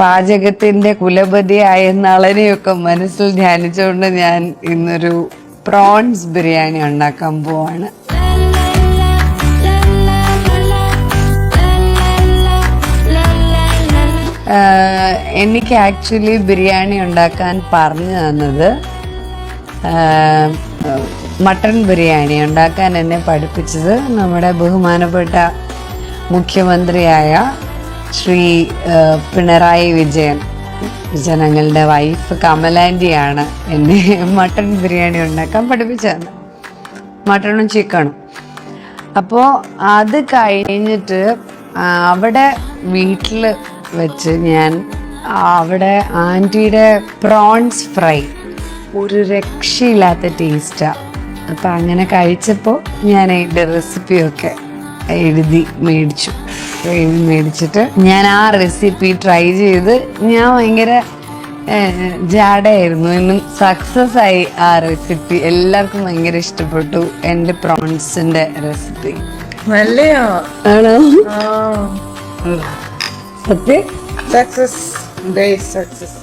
പാചകത്തിന്റെ കുലപതിയായ നളനെയൊക്കെ മനസ്സിൽ ധ്യാനിച്ചുകൊണ്ട് ഞാൻ ഇന്നൊരു പ്രോൺസ് ബിരിയാണി ഉണ്ടാക്കാൻ പോവാണ്. എനിക്ക് ആക്ച്വലി ബിരിയാണി ഉണ്ടാക്കാൻ പറഞ്ഞു തന്നത് മട്ടൺ ബിരിയാണി ഉണ്ടാക്കാൻ എന്നെ പഠിപ്പിച്ചത് നമ്മുടെ ബഹുമാനപ്പെട്ട മുഖ്യമന്ത്രിയായ ശ്രീ പിണറായി വിജയൻ ജനങ്ങളുടെ വൈഫ് കമലാന്റിയാണ് എന്നെ മട്ടൺ ബിരിയാണി ഉണ്ടാക്കാൻ പഠിപ്പിച്ചത്. മട്ടണും ചിക്കണും അപ്പോൾ അത് കഴിഞ്ഞിട്ട് അവിടെ വീട്ടിൽ വെച്ച് ഞാൻ അവിടെ ആന്റിയുടെ പ്രോൺസ് ഫ്രൈ ഒരു രക്ഷയില്ലാത്ത ടേസ്റ്റാണ് അപ്പം അങ്ങനെ കഴിച്ചപ്പോൾ ഞാൻ അതിന്റെ റെസിപ്പിയൊക്കെ എഴുതി മേടിച്ചു. എഴുതി മേടിച്ചിട്ട് ഞാൻ ആ റെസിപ്പി ട്രൈ ചെയ്ത് ഞാൻ ഭയങ്കര ജാഡയായിരുന്നു. എന്നും സക്സസ് ആയി ആ റെസിപ്പി എല്ലാവർക്കും ഭയങ്കര ഇഷ്ടപ്പെട്ടു എന്റെ പ്രോൺസിന്റെ റെസിപ്പി നല്ലയോ? ആണോ? സത്യം? Success success